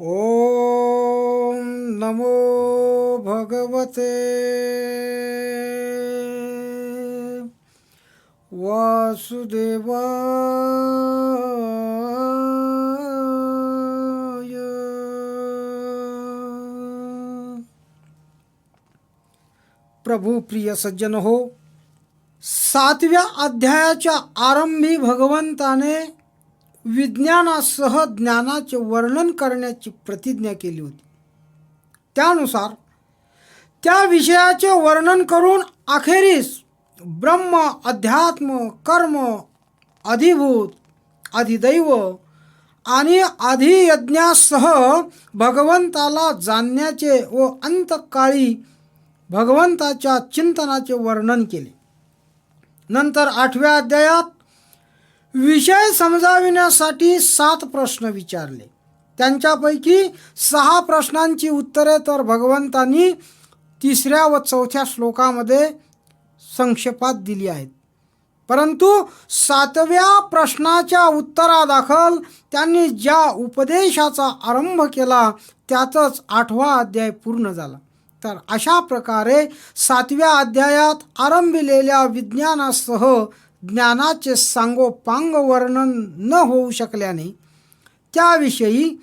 ॐ नमो भगवते। वासुदेवाय। प्रभू प्रिय सज्जन हो सातव्या अध्यायाच्या आरंभी भगवंताने विज्ञानासह ज्ञानाचे वर्णन करण्याची प्रतिज्ञा केली होती. त्यानुसार त्या विषयाचे वर्णन करून अखेरीस ब्रह्म अध्यात्म कर्म अधिभूत अधिदैव आणि अधियज्ञासह भगवंताला जाणण्याचे व अंतकाळी भगवंताच्या चिंतनाचे वर्णन केले. नंतर आठव्या अध्यायात विषय समजाविण्यासाठी सात प्रश्न विचारले. त्यांच्यापैकी सहा प्रश्नांची उत्तरे तर भगवंतांनी तिसऱ्या व चौथ्या श्लोकामध्ये संक्षेपात दिली आहेत. परंतु सातव्या प्रश्नाच्या उत्तरादाखल त्यांनी ज्या उपदेशाचा आरंभ केला त्यातच आठवा अध्याय पूर्ण झाला. तर अशा प्रकारे सातव्या अध्यायात आरंभिलेल्या विज्ञानासह ज्ञानाचे सांगोपांग वर्णन न होऊ शकल्याने त्याविषयी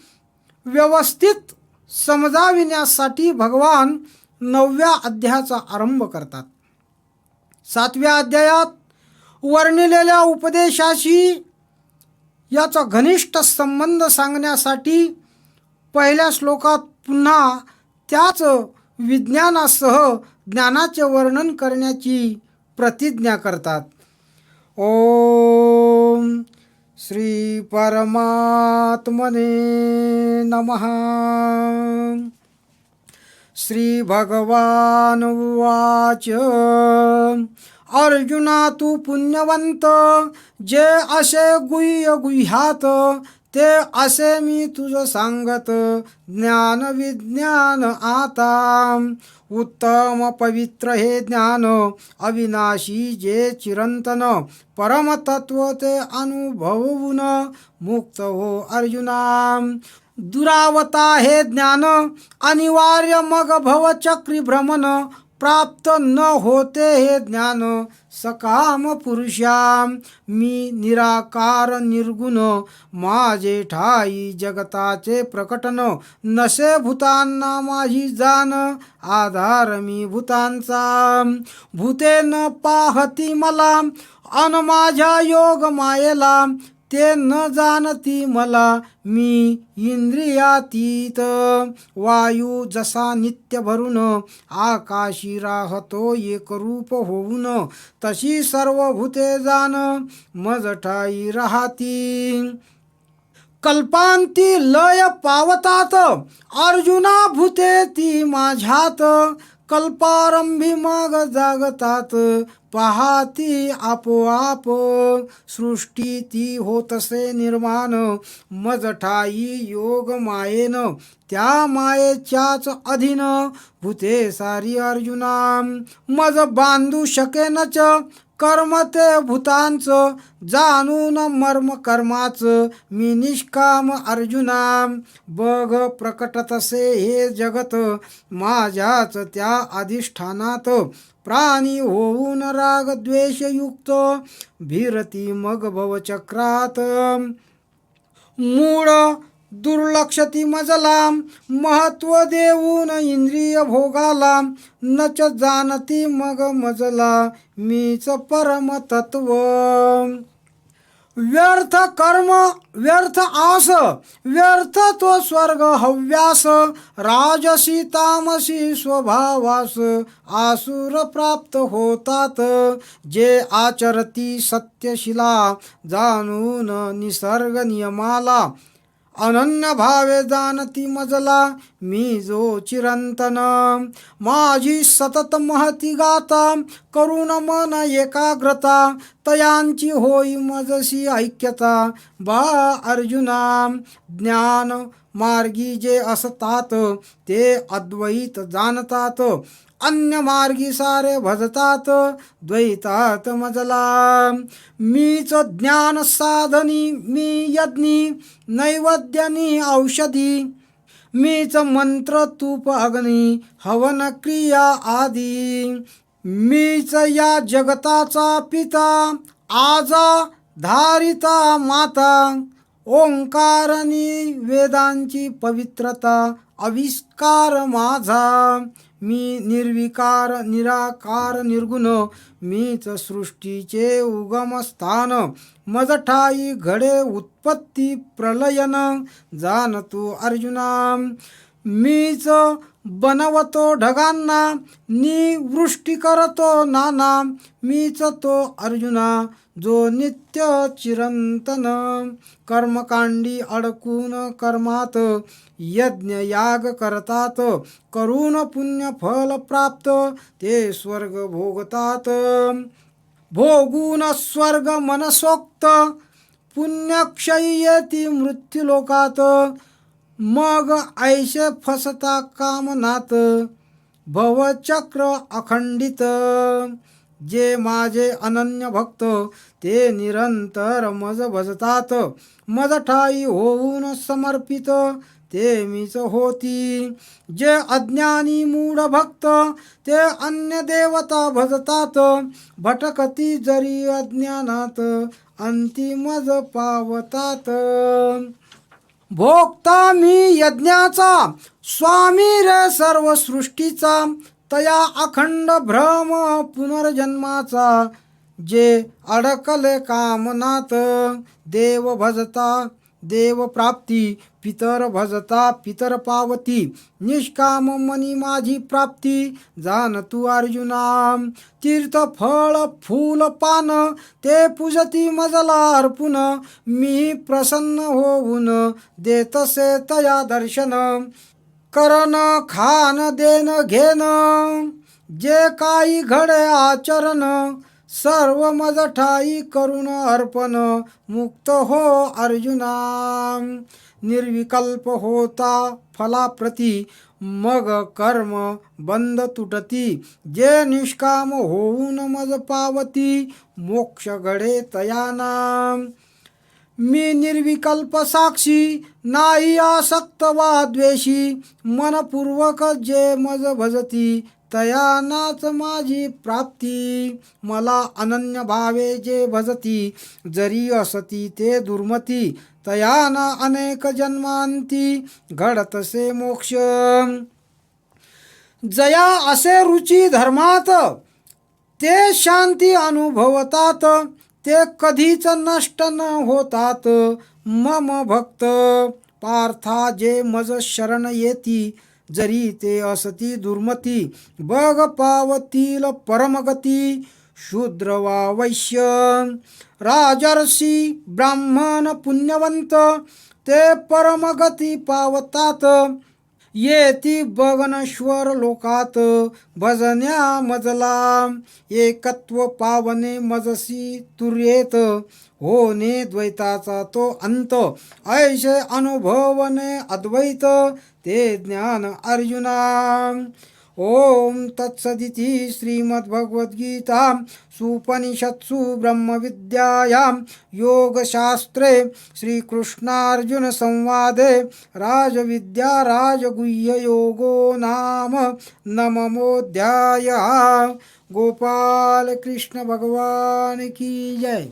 व्यवस्थित समजाविण्यासाठी भगवान नवव्या अध्यायाचा आरंभ करतात. सातव्या अध्यायात वर्णिलेल्या उपदेशाशी याचा घनिष्ठ संबंध सांगण्यासाठी पहिल्या श्लोकात पुन्हा त्याच विज्ञानासह ज्ञानाचे वर्णन करण्याची प्रतिज्ञा करतात. ओम श्री परमात्मने नमः। श्री भगवान उवाच। अर्जुना तू पुण्यवंत जे असे गुह्य गुह्यात ते असे मी तुझ सांगत ज्ञान विज्ञान आता. उत्तम पवित्र हे ज्ञान अविनाशी जे चिरंतन. परमतत्व ते अनुभवून मुक्त हो अर्जुना. दुरावता हे ज्ञान अनिवार्य मग भवचक्री भ्रमण प्राप्त न होते हे ज्ञान सकाम पुरुषाम मी निराकार निर्गुण माझे ठाई जगताचे प्रकटन नसे भूतांना माझी जाण आधार मी भूतांचा. भूते न पाहती मला अन माझ्या योग मायेला ते न जाणती मला मी इंद्रियातीत. वायू जसा नित्य भरून आकाशी राहतो एक रूप होऊन तशी सर्व भूते जाण मजठाई राहती. कल्पांती लय पावतात अर्जुना भूते ती माझ्यात. कल्पारंभी माग जागतात पहाती आपोआप सृष्टी ती होतसे निर्माण मजठाई योग मायेन त्या मायेच्याच अधीन भूते सारी अर्जुना मज बांधू शकेनच कर्म ते भूतांचं जाणून मर्म कर्माचं मी निष्काम अर्जुना बघ प्रकट तसे हे जगत माझ्याच त्या अधिष्ठानात. प्राणी होऊन राग द्वेषयुक्त भिरती मग भवचक्रात. मूळ दुर्लक्षती मजला महत्त्व देऊन इंद्रिय भोगाला नच जाणती मग मजला मीच परम तत्व. व्यर्थ कर्म व्यर्थ आस व्यर्थ तो स्वर्ग हव्यास राजसी तामसी स्वभावास आसुर प्राप्त होतात. जे आचरती सत्यशिला जाणून निसर्ग नियमाला अनन्य भावे जाणती मजला मी जो चिरंतन. माझी सतत महती गाता करुण मन एकाग्रता तयांची होई मजशी ऐक्यता. बा अर्जुना ज्ञान मार्गी जे असतात ते अद्वैत जाणतात. अन्य मार्गी सारे भजतात द्वैतात मजला. मीच ज्ञान साधनी मी यज्ञी नैवेद्यनी औषधी. मीच मंत्र तूप अग्नी हवन क्रिया आदी. मीच या जगताचा पिता आजा धारिता माता. ओंकारनी वेदांची पवित्रता आविष्कार माझा. मी निर्विकार निराकार निर्गुण. मीच सृष्टीचे उगमस्थान. मजठाई घडे उत्पत्ती प्रलयन. जाणतो अर्जुना. मीच बनवतो ढगांना निवृष्टी करतो नाना मीच तो अर्जुना जो नित्य चिरंतन. कर्मकांडी अडकून कर्मात यज्ञ याग करतात करून पुण्य फल प्राप्त ते स्वर्ग भोगतात. भोगून स्वर्ग मनसोक्त पुण्यक्षयी येती मृत्यूलोकात मग ऐशे फसता कामनात भवचक्र अखंडित. जे माझे अनन्य भक्त ते निरंतर मज भजतात. मज ठाई होऊन समर्पित ते मीच होती. जे अज्ञानी मूढ भक्त ते अन्य देवता भजतात. भटकती जरी अज्ञानात अंतिमज पावतात. भोगता मी यज्ञाचा स्वामी रे सर्व सृष्टीचा तया अखंड भ्रम पुनर्जन्माचा जे अडकले कामनात देव भजता देव प्राप्ती पितर भजता पितर पावती निष्काम मनी माझी प्राप्ती जाण तू अर्जुना तीर्थ फळ फूल पान ते पूजती मजला अर्पुन मी प्रसन्न होऊन देतसे तया दर्शन करण खान देन घेन जे काही घडे आचरण सर्व मज ठाई करून अर्पण मुक्त हो अर्जुना. निर्विकल्प होता फलाप्रती मग कर्म बंद तुटती. जे निष्काम होऊन मज पावती मोक्ष घडे तयाना मी निर्विकल्प साक्षी नाही आसक्त वा द्वेषी मनपूर्वक जे मज भजती तयानाच माझी प्राप्ती. मला अनन्य भावे जे भजती जरी असती ते दुर्मती. तयाना अनेक जन्मांती घडतसे मोक्ष. जया असे रुची धर्मात ते शांती अनुभवतात. ते कधीच नष्ट न होतात. मम भक्त पार्था जे मज शरण येती. जरी ते असती दुर्मती बग पावतील परमगती शूद्र वा वैश्य राजर्षी ब्राह्मण पुण्यवंत ते परमगती पावतात. येती बगनश्वर लोकात भजन्या मजला एकत्व पावने मजसी तुर्येत होने द्वैताचा तो अंत ऐशे अनुभवने अद्वैत ते ज्ञान अर्जुना. ओम तत्सदिति श्रीमद्भगवद्गीता सुपनिषत्सु ब्रह्मविद्यायां योगशास्त्रे श्रीकृष्णार्जुनसंवादे राजविद्या राजगुह्ययोगो नाम नममोऽध्यायः। गोपालकृष्णभगवान् की जय।